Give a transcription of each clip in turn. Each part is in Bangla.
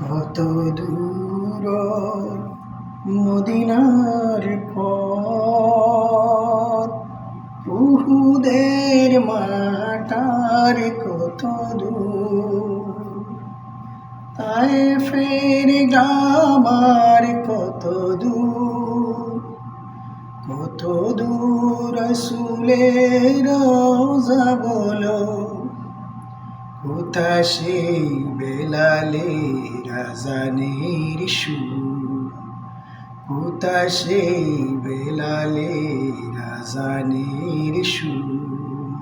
কত দূর মদিনার পথ? উহুদের মাটার কত তাই ফের গ্রামার কত দূর? কত দূর সুলের রোজা কোথা বেলালে রাজানির সুর। সেই বেলালে রাজানির সুর।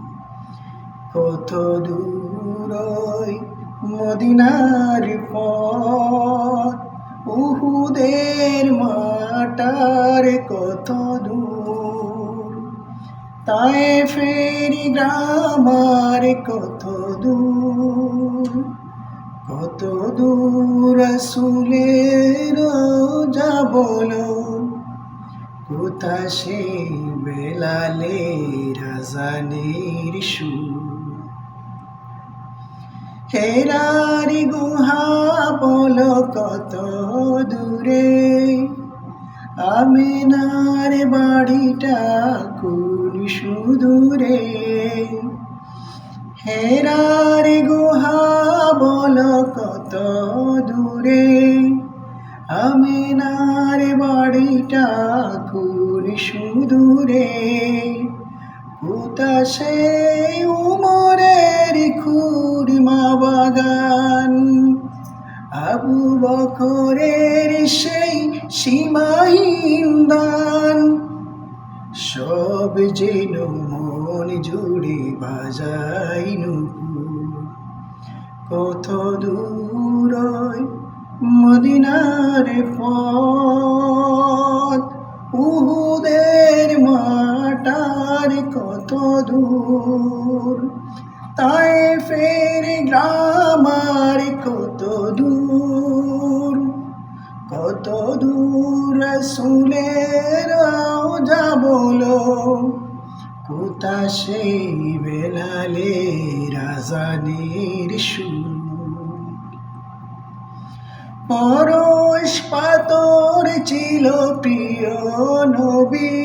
কত দূর মদিনার পথ, উহুদের মাটার কত দূর। তাই ফেরি গ্রামার কত দূর কত দূর সুলের যা বলো। কোথা সেই বেলালে রাজানির হেরারি গুহা বলো কত দূরে আমিনার বাড়িটা কোন সুদূরে? হেরার গুহা বলো কত দূরে? আমিনার বাড়িটা কোন সুদূরে? কোথা সেই উমরের খুরমা বাগান। আবু বকরের সেই সীমাহীন সব যেন মন জুড়ে বাজাই নুপুর কত দূর মদিনার পথ, উহুদের মাটার কত দূর। তাই ফের গ্রামার কত দূর কত দূর সুলের যা বলো, কোথা সেই বেলালে রাজানির পরশ পাতর ছিল প্রিয় নবী,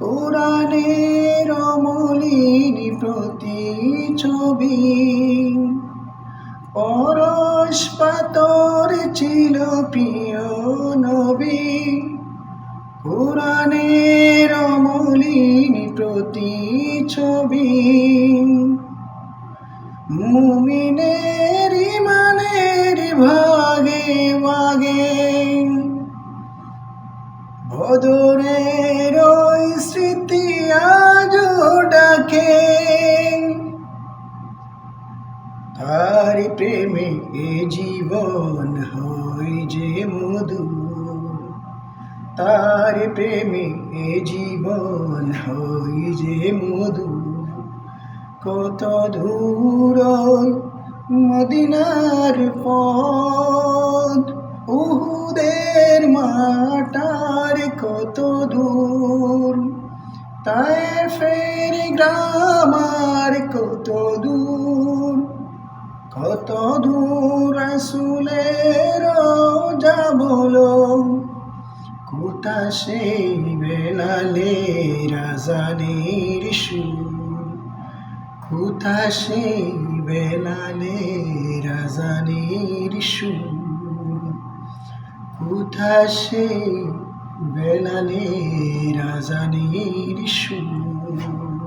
কোরআনের অমলিন প্রতি ছবি। পরশ পাতর ছিল প্রিয় কোরআনের অমলিন প্রতি ছবি। মুমিনের ইমানের ভাগে ভাগে। বদরের ওই স্মৃতি আজ ডাকে। তার প্রেমে এ জীবন হয় যে মধু। তার প্রেমে এ জীবন হয় যে মধু। কত ধূর মদিনার পথ, উহুদের মাটার কত দূর। তাই ফের গ্রামার কত দূর। কত দূর আসুলের যা বলো কোথা সেই বেলালে রাজানের সুর। কোথা সেই বেলালে রাজানের সুর। কোথা সেই বেলালে রাজানের সুর।